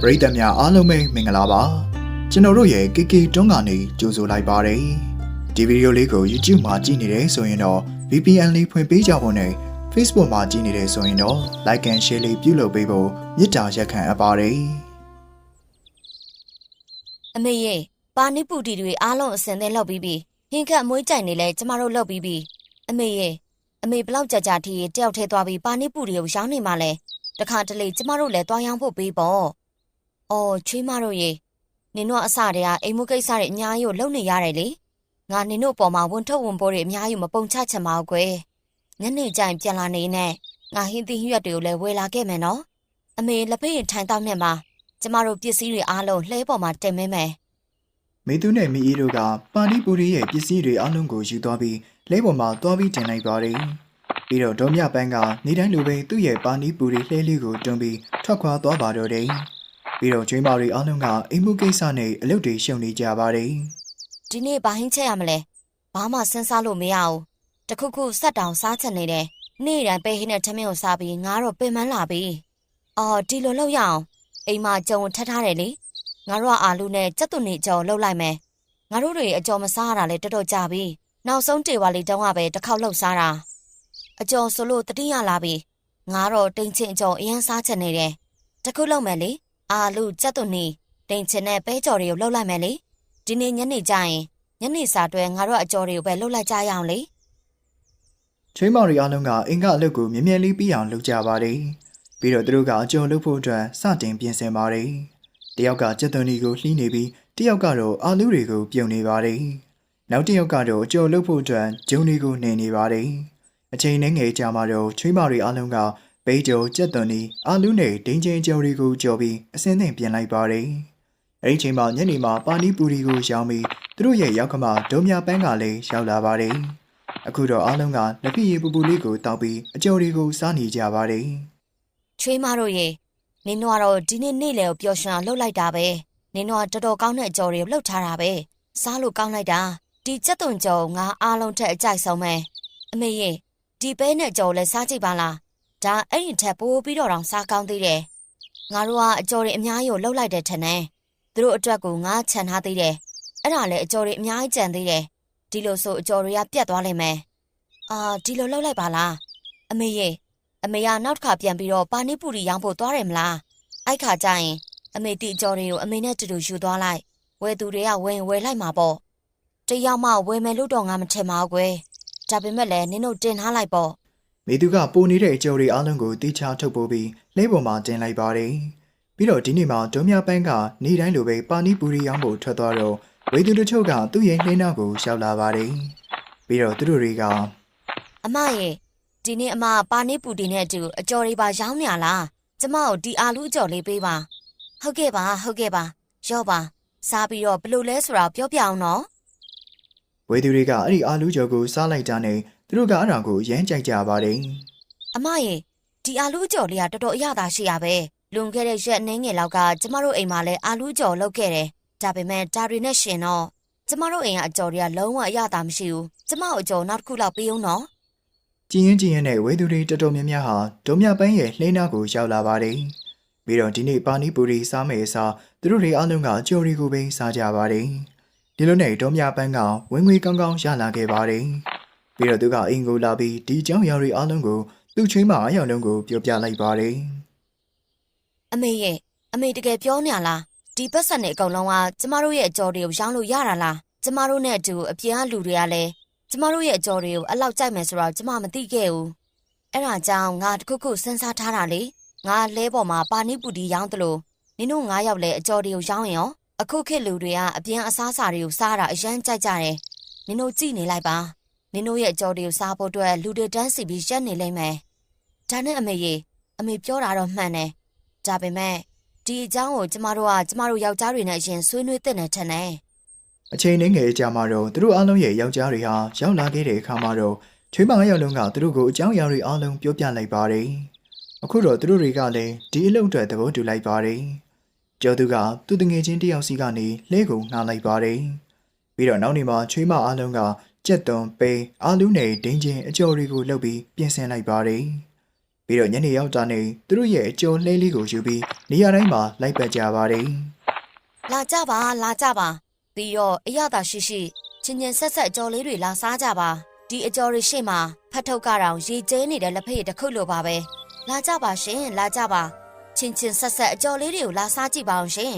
ပရိသတ်များအားလုံးပဲမင်္ဂလာပါကျွန်တော်တို့ရဲ့ KK တွန်းကနေကြိုဆိုလိုက်ပါတယ်ဒီဗီဒီယိုလေးကို YouTube မှာကြည့်နေတယ်ဆိုရင်တော့ VPN လေးဖွင့်ပေးကြဖို့နဲ့ Facebook မှာကြည့်နေတယ်ဆိုရင်တော့ Like and Share လေးပြုလုပ်ပေးဖို့မေတ္တာရက်ခံအပ်ပါတယ်အမေရဲ့ပါနိပူတီတွေအားလုံးအစင်သင်းလောက်ပြီးပြီဟင်းခတ်အမွေးကြိုင်နေလဲကျမတို့လောက်ပြီးပြီအမေရဲ့အမေဘလောက်ကြာကြာထီတယောက်ထဲသွားပြီးပါနိပူတွေကိုရောင်းနေမှလဲတခါတလေကျမတို့လည်းသွားရောင်းဖို့ပေးပေါ့ အော်ချွေးမတို့ရေနင်တို့အစတည်းကအိမ်မှုကိစ္စတွေအများကြီးကိုလုပ်နေရတယ်လေငါနင်တို့ပေါ်မှာဝန်ထုတ်ဝန်ပိုးတွေအများကြီးမပုံချချင်ပါဘူးကွယ်ညနေကျရင်ပြန်လာနေနဲ့ငါဟင်းသီးဟင်းရွက်တွေကိုလည်းဝယ်လာခဲ့မယ်နော်အမေလက်ဖက်ရည်ထိုင်တောက်နဲ့မှာကျမတို့ပစ္စည်းတွေအားလုံးလှဲပေါ်မှာတင်မဲမယ်မေသူနဲ့မီအီတို့ကပါဏိပူရီရဲ့ပစ္စည်းတွေအလုံးကိုယူသွားပြီးလဲပေါ်မှာသွားပြီးတင်လိုက်ပါတယ်ပြီးတော့ဒေါ်မြပန်းကနေတိုင်းလိုပဲသူ့ရဲ့ပါဏိပူရီလှဲလေးကိုတွန်းပြီးထွက်ခွာသွားပါတော့တယ် ပြီးတော့ကျွေးမတွေအလုံးကအိမ်မှုကိစ္စနဲ့အလုပ်တွေရှုံနေကြပါတယ်ဒီနေ့ဘာဟင်းချက်ရမလဲဘာမှစဉ်းစားလို့မရဘူးတခုခုဆက်တောင်စားချင်နေတယ်နေ့တိုင်းပဲဟင်းနဲ့ထမင်းကိုစားပြီးငါတော့ပင်မလာပြီအော်ဒီလိုလုပ်ရအောင်အိမ်မှာကြုံထပ်ထားတယ်လေငါတို့ကအာလူနဲ့ကြက်သွန်နေကြော်လှုပ်လိုက်မယ်ငါတို့တွေအကြော်မစားရတာလဲတော်တော်ကြာပြီနောက်ဆုံးတေဝါလေးတုန်းကပဲတစ်ခေါက်လှုပ်စားတာအကြော်ဆိုလို့တတိယလာပြီငါတော့တိန်ချင်းအကြော်အရင်စားချင်နေတယ်တခုလုံးမယ်လေ အာလူကြက်သွန်နေတိန်ချင်းနဲ့ပဲကြော်တွေကိုလှုပ်လိုက်မယ်လေဒီနေ့ညနေကျရင်ညနေစာတွဲငါတို့အကြော်တွေကိုပဲလှုပ်လိုက်ကြရအောင်လေချွေးမောင်ရီအားလုံးကအင်္ဂါအလုပ်ကိုမြင်မြန်လေးပြီးအောင်လုပ်ကြပါတယ်။ပြီးတော့သူတို့ကအကြုံလုပ်ဖို့အတွက်စတင်ပြင်ဆင်ပါတယ်။တယောက်ကကြက်သွန်ဒီကိုလှီးနေပြီးတယောက်ကတော့အာလူတွေကိုပြုံနေပါတယ်။နောက်တစ်ယောက်ကတော့အကြုံလုပ်ဖို့အတွက်ဂျုံတွေကိုနှင်နေပါတယ်။အချိန်နဲ့ငယ်ကြာမှတော့ချွေးမောင်ရီအားလုံးက ဘိတ်ကျော်ကြက်သွန်ဒီအာလူနဲ့ဒင်းချင်းကြော်တွေကိုကြော်ပြီးအစင်းသင့်ပြင်လိုက်ပါတယ်။အဲဒီချိန်မှာညနေမှာပါနီပူရီကိုရောင်းပြီးသူတို့ရဲ့ရောက်ကမဒုံမြပန်းကလည်းရောက်လာပါတယ်။အခုတော့အားလုံးကလက်ပြည့်ရည်ပူပူလေးကိုတောက်ပြီးအကြော်တွေကိုစားနေကြပါတယ်ချွေးမတို့ရေနင်တို့ကတော့ဒီနေ့နေ့လယ်ကိုပျော်ရွှင်အောင်လှုပ်လိုက်တာပဲနင်တို့ကတော်တော်ကောင်းတဲ့အကြော်တွေကိုလှုပ်ထားတာပဲစားလို့ကောင်းလိုက်တာဒီကြက်သွန်ကြော်ငါအားလုံးထက်အကြိုက်ဆုံးပဲအမေရေဒီပဲနဲ့ကြော်လည်းစားကြည့်ပါလား ဒါအဲ့ဒီထက်ပိုပြီးတော့တောင်စားကောင်းသေးတယ်ငါတို့ကအကြော်တွေအများကြီးကိုလှုပ်လိုက်တယ်ထင်တယ်သူတို့အတွက်ကိုငါခြံထားသေးတယ်အဲ့ဒါလည်းအကြော်တွေအများကြီးကြံသေးတယ်ဒီလိုဆိုအကြော်တွေကပြတ်သွားလိမ့်မယ်အာဒီလိုလှုပ်လိုက်ပါလားအမေရေအမေကနောက်တစ်ခါပြန်ပြီးတော့ပါနိပူရီရောင်းဖို့သွားတယ်မလားအဲ့ခါကျရင်အမေတီကြော်တွေကိုအမေနဲ့တူတူယူသွားလိုက်ဝယ်သူတွေကဝယ်ရင်ဝယ်လိုက်မှာပေါ့တယောက်မှဝယ်မယ်လို့တော့ငါမထင်ပါဘူးကွယ်ဒါပေမဲ့လည်းနင်တို့တင်ထားလိုက်ပေါ့။ မိသူကပိုနေတဲ့အကြော်တွေအားလုံးကိုတိချထုတ်ပိုးပြီးလဲပေါ်မှာတင်လိုက်ပါတယ်။ပြီးတော့ဒီနေ့မှာဒုံမြပန်းကနေတိုင်းလိုပဲပါနီပူရီရောင်းဖို့ထွက်သွားတော့ဝေသူတို့ချုပ်ကသူ့ရဲ့နှင်းနောက်ကိုရောက်လာပါတယ်။ပြီးတော့သူတို့တွေကအမရဲ့ဒီနေ့အမပါနိပူတီနဲ့အတူအကြော်တွေပါရောင်းနေရလားကျမကိုဒီအာလူအကြော်လေးပေးပါဟုတ်ကဲ့ပါဟုတ်ကဲ့ပါရော့ပါစားပြီးတော့ဘယ်လိုလဲဆိုတာပြောပြအောင်နော်ဝေသူတွေကအဲ့ဒီအာလူကြော်ကိုစားလိုက်တာနဲ့သူ တို့ကအဲ့ဒါကိုရမ်းကြိုက်ကြပါတယ်။အမရေဒီအာလူးကြော်လေးကတော်တော်အရသာရှိရပဲလွန်ခဲ့တဲ့ရက်အနည်းငယ်လောက်ကကျမတို့အိမ်မှာလည်းအာလူးကြော်လုပ်ခဲ့တယ်ဒါပေမဲ့ဒါတွေနဲ့ရှင်တော့ကျမတို့အိမ်ကအကြော်တွေကလုံးဝအရသာမရှိဘူးကျမတို့အကြော်နောက်တစ်ခုလောက်ပေးအောင်နော်ကြည်ရင်ကြည်ရင်နဲ့ဝဲသူတွေတော်တော်များများဟာဒုံမြပန်းရဲ့လှိနာကိုရောက်လာပါတယ်။ပြီးတော့ဒီနေ့ပါနီပူရီစားမယ်အစားသူတို့တွေအားလုံးကကြော်ရီကိုပဲစားကြပါတယ်။ဒီလိုနဲ့ဒုံမြပန်းကဝင်ငွေကောင်းကောင်းရလာခဲ့ပါတယ်။ ပြီးတော့သူကအင်ကိုလာပြီးဒီเจ้าရောင်ရီအားလုံးကိုသူ့ချင်းမအယောင်လုံးကိုပြောပြလိုက်ပါတယ် အမေရဲ့အမေတကယ်ပြောနေရလားဒီပတ်စံနေအကုန်လုံးကကျမတို့ရဲ့အကြော်တွေကိုရောင်းလို့ရတာလားကျမတို့နဲ့အတူအပြင်ကလူတွေကလည်းကျမတို့ရဲ့အကြော်တွေကိုအလောက်ကြိုက်မယ်ဆိုတော့ကျမမသိခဲ့ဘူးအဲ့ဒါကြောင့်ငါတခုခုစဉ်းစားထားတာလေငါလဲပေါ်မှာပါနိပူတီရောင်းတယ်လို့နင်တို့ငါးယောက်လည်းအကြော်တွေကိုရောင်းရင်ရောအခုခေတ်လူတွေကအပြင်အစားအစာတွေကိုစားတာအရန်ကြိုက်ကြတယ်နင်တို့ကြည့်နေလိုက်ပါ နင်တို့ရဲ့အကြော်တွေကိုစားဖို့အတွက်လူတွေတန်းစီပြီးရက်နေလိမ့်မယ်ဒါနဲ့အမေရေအမေပြောတာတော့မှန်တယ်ဒါပေမဲ့ဒီအကြောင်းကိုကျမတို့ကကျမတို့ယောက်ျားတွေနဲ့အရင်ဆွေးနွေးသင့်တယ်ထင်တယ်။အချိန်နဲ့ငယ်ကြာမှတော့သူတို့အားလုံးရဲ့ယောက်ျားတွေဟာရောက်လာခဲ့တဲ့အခါမှာတော့ချွေးမအယောင်လုံးကသူတို့ကိုအကြောင်းအရာတွေအားလုံးပြောပြလိုက်ပါတယ်။အခုတော့သူတို့တွေကလည်းဒီအလုပ်အတွက်သဘောတူလိုက်ပါတယ်။ကျော်သူကသူ့တငယ်ချင်းတယောက်စီကနေလဲကိုငှားလိုက်ပါတယ်။ပြီးတော့နောက်နေ့မှာချွေးမအားလုံးက ကြက်သွန်ပဲအာလူးနဲ့ဒင်းချင်းအကြော်တွေကိုလှုပ်ပြီးပြင်ဆင်လိုက်ပါတယ်။ပြီးတော့ညနေရောက်တာနေသူတို့ရဲ့အကျော်လှဲလေးကိုယူပြီးနေရာတိုင်းမှာလိုက်ပတ်ကြပါတယ်လာကြပါလာကြပါပြီးတော့အရသာရှိရှိချင်းချင်းဆက်ဆက်အကြော်လေးတွေလာစားကြပါဒီအကြော်တွေရှေ့မှာဖတ်ထုတ်ကြတောင်ရေကျဲနေတဲ့လက်ဖက်ရည်တစ်ခုလိုပါပဲလာကြပါရှင်လာကြပါချင်းချင်းဆက်ဆက်အကြော်လေးတွေကိုလာစားကြည့်ပါအောင်ရှင်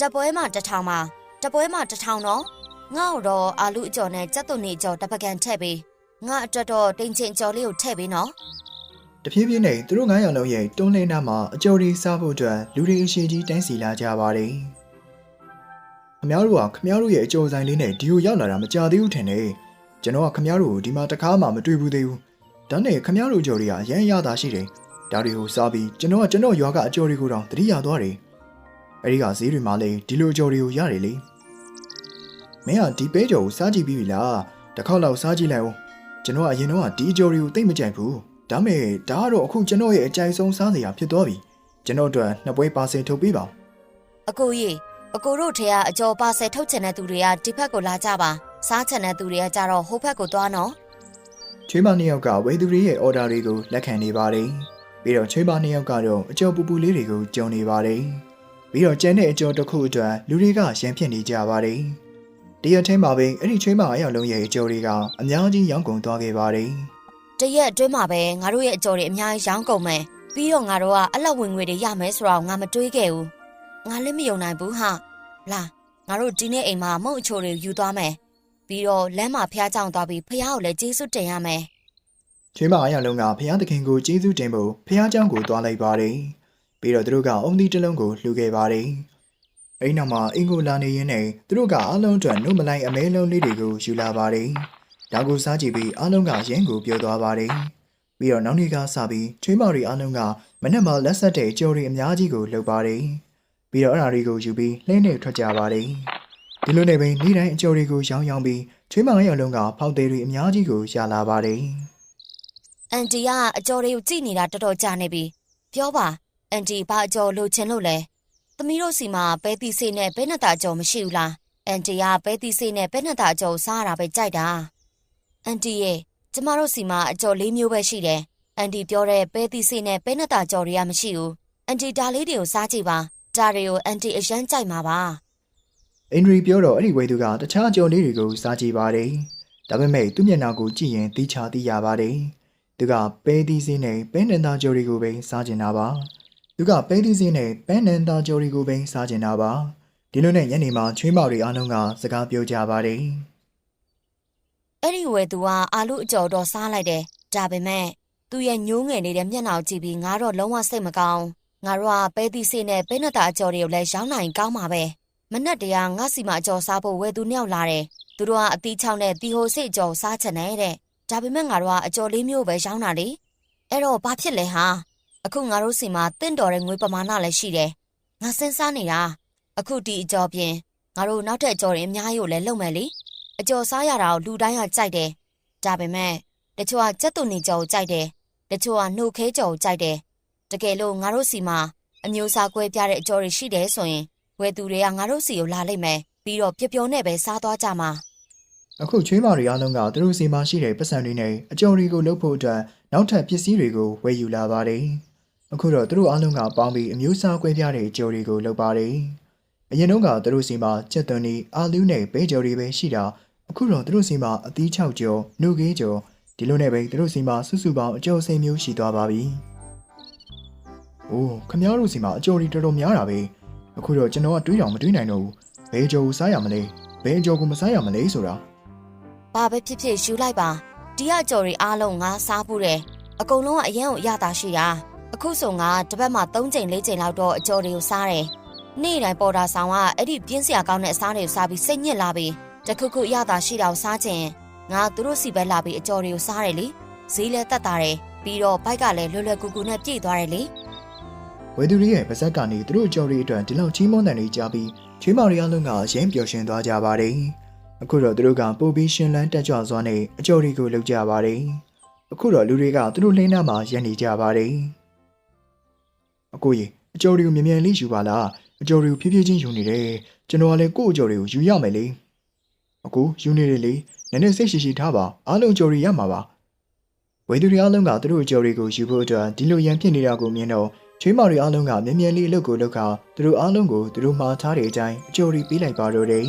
တပွဲမှာတစ်ထောင်ပါတပွဲမှာတစ်ထောင်တော့ ငါ့တော့အာလူအကြော်နဲ့ကြက်သွန်နေကြော်တပကံထည့်ပေးငါအတွက်တော့တိမ်ချင်ကြော်လေးကိုထည့်ပေးနော်တဖြည်းဖြည်းနဲ့သူတို့ငန်းရောင်လုံးရဲ့တွန်းလှိနာမှာအကြော်တွေစားဖို့အတွက်လူတွေအရှင်ကြီးတန်းစီလာကြပါတယ်ခမရတို့ကခမရတို့ရဲ့အကြော်ဆိုင်လေးနဲ့ဒီကိုရောက်လာတာမကြသေးဘူးထင်တယ်ကျွန်တော်ကခမရတို့ကိုဒီမှာတကားမှမတွေ့ဘူးသေးဘူးဒါနဲ့ခမရတို့ကြော်တွေကအရန်ရတာရှိတယ်ဒါတွေကိုစားပြီးကျွန်တော်ကကျွန်တော်ရွာကအကြော်တွေကိုတောင်တတိရသွားတယ်အဲဒီကဈေးတွေမှာလည်းဒီလိုကြော်တွေကိုရတယ်လေ။ မင်းကဒီပဲကျော်ကိုစားကြည့်ပြီးပြီလားတစ်ခေါက်လောက်စားကြည့်လိုက်ဦးကျွန်တော်ကအရင်တော့ကဒီအကျော်တွေကိုသိမ့်မကြိုက်ဘူးဒါမဲ့ဒါကတော့အခုကျွန်တော်ရဲ့အကြိုက်ဆုံးစားစရာဖြစ်သွားပြီကျွန်တော်တို့နှစ်ပွဲပါစင်ထုတ်ပေးပါဦးအကိုကြီးအကိုတို့ထဲကအကျော်ပါဆယ်ထုတ်ချင်တဲ့သူတွေကဒီဘက်ကိုလာကြပါစားချင်တဲ့သူတွေကကြတော့ဟိုဘက်ကိုသွားနော်ချွေးမနှစ်ယောက်ကဝေသူတွေရဲ့အော်ဒါတွေကိုလက်ခံနေပါတယ်ပြီးတော့ချွေးမနှစ်ယောက်ကတော့အကျော်ပူပူလေးတွေကိုကြုံနေပါတယ်ပြီးတော့ကျန်တဲ့အကျော်တစ်ခုအတွက်လူတွေကရန်ဖြစ်နေကြပါတယ် တရက်ချင်းမှာပဲအဲ့ဒီချင်းမှာအယောင်လုံးရဲ့အကျော်တွေကအများကြီးရောင်းကုန်သွားခဲ့ပါတယ်။တရက်အတွင်းမှာပဲငါတို့ရဲ့အကျော်တွေအများကြီးရောင်းကုန်မယ်။ပြီးတော့ငါတို့ကအလောက်ဝင်ငွေတွေရမယ်ဆိုတော့ငါမတွေးခဲ့ဘူး။ငါလည်းမယုံနိုင်ဘူးဟာ။လာငါတို့ဒီနေ့အိမ်မှာမုံအချိုတွေယူသွားမယ်။ပြီးတော့လမ်းမှာဖះကြောင်သွားပြီးဖះကိုလည်းကျေးဇူးတင်ရမယ်။ချင်းမအယောင်လုံးကဖះသခင်ကိုကျေးဇူးတင်ဖို့ဖះကြောင်ကိုသွားလိုက်ပါတယ်။ပြီးတော့သူတို့ကအုံဒီတလုံးကိုလှူခဲ့ပါတယ်။ အဲ့နောက်မှာအင်ကိုလာနေရင်းနဲ့သူတို့ကအလုံးအတွက်နှုတ်မလိုက်အမဲလုံးလေးတွေကိုယူလာပါတယ်ဒါကိုစားကြည့်ပြီးအလုံးကရင်းကိုပြောသွားပါတယ်ပြီးတော့နောက်နေ့ကစပြီးချွေးမတွေအလုံးကမနေ့မှလက်ဆက်တဲ့ကြော်တွေအများကြီးကိုလှုပ်ပါတယ်ပြီးတော့အဲ့ဒါတွေကိုယူပြီးလှင်းနေထွက်ကြပါတယ်ဒီလိုနဲ့ပဲနေ့တိုင်းအကြော်တွေကိုရောင်းရောင်းပြီးချွေးမအယောက်လုံးကဖောက်သေးတွေအများကြီးကိုရလာပါတယ်အန်တီကအကျော်တွေကိုကြည့်နေတာတော်တော်ကြာနေပြီပြောပါအန်တီဘာအကျော်လိုချင်လို့လဲ သမီးတို့စီမှာပဲတီစေးနဲ့ပဲနက်တာအကျော်မရှိဘူးလားအန်တီကပဲတီစေးနဲ့ပဲနက်တာအကျော်ကိုစားရတာပဲကြိုက်တာအန်တီရဲ့ကျမတို့စီမှာအကျော်လေးမျိုးပဲရှိတယ်အန်တီပြောတဲ့ပဲတီစေးနဲ့ပဲနက်တာအကျော်တွေကမရှိဘူးအန်တီဒါလေးတွေကိုစားကြည့်ပါဒါတွေကိုအန်တီအရန်ကြိုက်မှာပါအင်ဒရီပြောတော့အဲ့ဒီဝေသူကတခြားကြော်လေးတွေကိုစားကြည့်ပါတယ်။ဒါပေမဲ့သူ့မျက်နှာကိုကြည့်ရင်သိချသိရပါတယ်။သူကပဲသီးစင်းနဲ့ပဲနန်တာကြော်တွေကိုပဲစားကျင်တာပါ။ သူကပဲသီးစင်းနဲ့ပဲနန်တာကြော်တွေကိုပဲစားကျင်တာပါ။ဒီလိုနဲ့ညနေမှာချွေးမော်တွေအားလုံးကစကားပြောကြပါတယ်အဲ့ဒီဝယ်သူကအာလူအကျော်တော့စားလိုက်တယ်ဒါပေမဲ့သူ့ရဲ့ညိုးငယ်နေတဲ့မျက်နှာကိုကြည့်ပြီးငါတော့လုံးဝစိတ်မကောင်းငါတို့ကပဲတီစေးနဲ့ပဲနက်တာအကျော်တွေကိုလည်းရောင်းနိုင်ကောင်းပါပဲမနက်တည်းကငါစီမအကျော်စားဖို့ဝယ်သူနှစ်ယောက်လာတယ်သူတို့ကအတီးချောင်းနဲ့တီဟိုစိတ်အကျော်စားချင်တယ်တဲ့ဒါပေမဲ့ငါတို့ကအကျော်လေးမျိုးပဲရောင်းတာလေအဲ့တော့ဘာဖြစ်လဲဟာ အခုငါတို့စီမှာတင့်တော်တဲ့ငွေပမာဏလည်းရှိတယ်ငါစဉ်းစားနေတာအခုဒီအကျော်ပြင်ငါတို့နောက်ထပ်အကျော်တွေအများကြီးကိုလည်းလုပ်မယ်လေအကျော်စားရတာကိုလူတိုင်းကကြိုက်တယ်။ဒါပေမဲ့တချို့ကကြက်သွန်နေကြော်ကိုကြိုက်တယ်။တချို့ကနှုတ်ခဲကြော်ကိုကြိုက်တယ်။တကယ်လို့ငါတို့စီမှာအမျိုးအစားကွဲပြားတဲ့အကျော်တွေရှိတယ်ဆိုရင်ဝယ်သူတွေကငါတို့စီကိုလာလိမ့်မယ်။ပြီးတော့ပျော်ပျော်နဲ့ပဲစားသွားကြမှာ။အခုချွေးမော်တွေအားလုံးကသူတို့စီမှာရှိတဲ့ပတ်စံတွေနဲ့အကြော်တွေကိုလုပ်ဖို့အတွက်နောက်ထပ်ပစ္စည်းတွေကိုဝယ်ယူလာပါတယ်။ အခုတော့သူတို့အားလုံးကပေါင်းပြီးအမျိုးအစားကွဲပြားတဲ့အကြော်တွေကိုလုပ်ပါတယ်။အရင်တုန်းကသူတို့စီမှာကြက်သွန်နီအာလူးနဲ့ပဲကြော်တွေပဲရှိတာအခုတော့သူတို့စီမှာအသီး6ကြော်နှုတ်ကေးကြော်ဒီလိုနဲ့ပဲသူတို့စီမှာစုစုပေါင်းအကြော်စိမ်မျိုးရှိသွားပါပြီ။အိုးခမ ्या တို့စီမှာအကြော်တွေတော်တော်များတာပဲ။အခုတော့ကျွန်တော်ကတွေးတောင်မတွေးနိုင်တော့ဘူး။ဘယ်ကြော်ကိုစားရမလဲ။ဘယ်ကြော်ကိုမစားရမလဲဆိုတာ။ဘာပဲဖြစ်ဖြစ်ယူလိုက်ပါ။ဒီကအကျော်တွေအားလုံးငါစားဖို့တယ်။အကုန်လုံးကအရင်ကိုအရသာရှိတာ။ အခုဆိုငါတစ်ပတ်မှ3ချိန်4ချိန်လောက်တော့အကျော်တွေကိုစားတယ်။နေ့တိုင်းပေါ်တာဆောင်ကအဲ့ဒီပြင်းစရာကောင်းတဲ့အစားတွေကိုစားပြီးစိတ်ညစ်လာပြီ။တခုခုအရသာရှိတာကိုစားခြင်းငါသူတို့စီပဲလာပြီးအကျော်တွေကိုစားတယ်လေ။ဈေးလည်းတက်တာတယ်။ပြီးတော့ဘိုက်ကလည်းလွယ်လွယ်ကူကူနဲ့ပြည့်သွားတယ်လေဝယ်သူတွေရဲ့ပါဇက်ကနေသူတို့အကြော်တွေအတွက်ဒီလောက်ကြီးမွန်းတဲ့နေကြပြီးချွေးမော်တွေအားလုံးကရင်းပျော်ရွှင်သွားကြပါတယ်။အခုတော့သူတို့ကပိုပြီးရှင်လန်းတက်ကြွစွာနဲ့အကြော်တွေကိုလုပ်ကြပါတယ်။အခုတော့လူတွေကသူတို့လှိန်းနာမှာရပ်နေကြပါတယ်။ အကိုကြီးအကျော်တွေကိုမြန်မြန်လေးယူပါလားအကျော်တွေကိုဖြည်းဖြည်းချင်းယူနေတယ်ကျွန်တော်ကလည်းကို့အကျော်တွေကိုယူရမယ်လေအကိုယူနေတယ်လေနည်းနည်းစိတ်ရှိရှိထားပါအားလုံးကျော်တွေရမှာပါဝေသူတွေအားလုံးကသူတို့ကျော်တွေကိုယူဖို့အတွက်ဒီလိုရန်ဖြစ်နေတာကိုမြင်တော့ချွေးမောင်တွေအားလုံးကမြန်မြန်လေးအလုပ်ကိုလုပ်ခါသူတို့အားလုံးကိုသူတို့မှားထားတဲ့အတိုင်းအကျော်တွေပေးလိုက်ပါတော့တယ်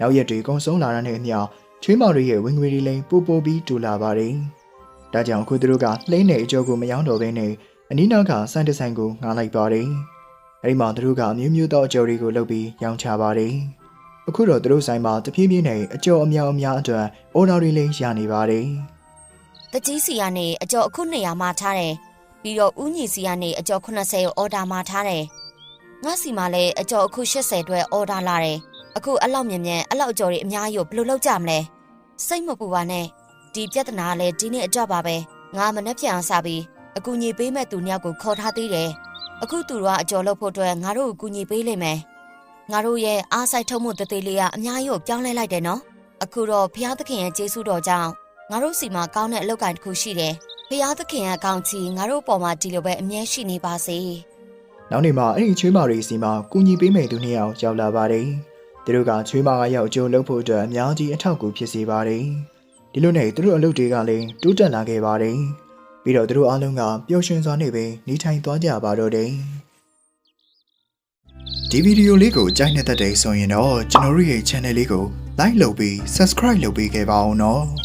နောက်ရက်တွေကုံဆုံးလာတာနဲ့အမျှချွေးမောင်တွေရဲ့ဝင်ငွေတွေလည်းပိုပိုပြီးတူလာပါတယ်ဒါကြောင့်အခုသူတို့ကလှိမ့်တဲ့အကျော်ကိုမယောင်းတော့ဘဲနဲ့ အနီးနားကစန်တဆိုင်ကိုငှားလိုက်ပါတယ်။အဲဒီမှာသူတို့ကအမျိုးမျိုးသောအကြော်တွေကိုလုပ်ပြီးရောင်းချပါတယ်။အခုတော့သူတို့ဆိုင်မှာတဖြည်းဖြည်းနဲ့အကျော်အများအများအတွက်အော်ဒါတွေလည်းရနေပါတယ်။တကြီးစီကနေအကျော်အခု200မှာထားတယ်ပြီးတော့ဦးညီစီကနေအကျော်80ကိုအော်ဒါမှာထားတယ်ငါစီမှာလည်းအကျော်အခု80အတွက်အော်ဒါလာတယ်အခုအဲ့လောက်မြင်မြန်အဲ့လောက်အကျော်တွေအများကြီးကိုဘယ်လိုလုပ်ကြမလဲစိတ်မပူပါနဲ့ဒီပြဿနာကလည်းဒီနေ့အတွက်ပါပဲငါမနှက်ပြန်အောင်စပြီး အကူညီပေးမဲ့သူနှစ်ယောက်ကိုခေါ်ထားသေးတယ်အခုသူတို့ကအကျော်လုပ်ဖို့အတွက်ငါတို့ကိုကူညီပေးလိမ့်မယ်ငါတို့ရဲ့အားဆိုင်ထုံးမှုတသေးလေးကအများကြီးကိုပြောင်းလဲလိုက်တယ်နော်အခုတော့ဖျားသခင်ရဲ့ကျေးဇူးတော်ကြောင့်ငါတို့စီမှာကောင်းတဲ့အလုပ်ကိုင်တစ်ခုရှိတယ်။ဖျားသခင်ရဲ့အကောင့်ချီငါတို့ပေါ်မှာဒီလိုပဲအမြဲရှိနေပါစေနောက်နေ့မှာအဲ့ဒီချွေးမတွေစီမှာကူညီပေးမယ်သူနှစ်ယောက်ရောက်လာပါတယ်။သူတို့ကချွေးမကရောက်အကျိုးလုပ်ဖို့အတွက်အများကြီးအထောက်အကူဖြစ်စေပါတယ်။ဒီလိုနဲ့သူတို့အလုပ်တွေကလည်းတိုးတက်လာခဲ့ပါတယ်။ ပြီးတော့သူတို့အားလုံးကပျော်ရွှင်စွာနဲ့ပဲနေထိုင်သွားကြပါတော့တယ်။ဒီဗီဒီယိုလေးကိုကြိုက်နေတဲ့တဲ့ဆိုရင်တော့ကျွန်တော်တို့ရဲ့ channel လေးကို like လုပ်ပြီး subscribe လုပ်ပေးခဲ့ပါအောင်နော်။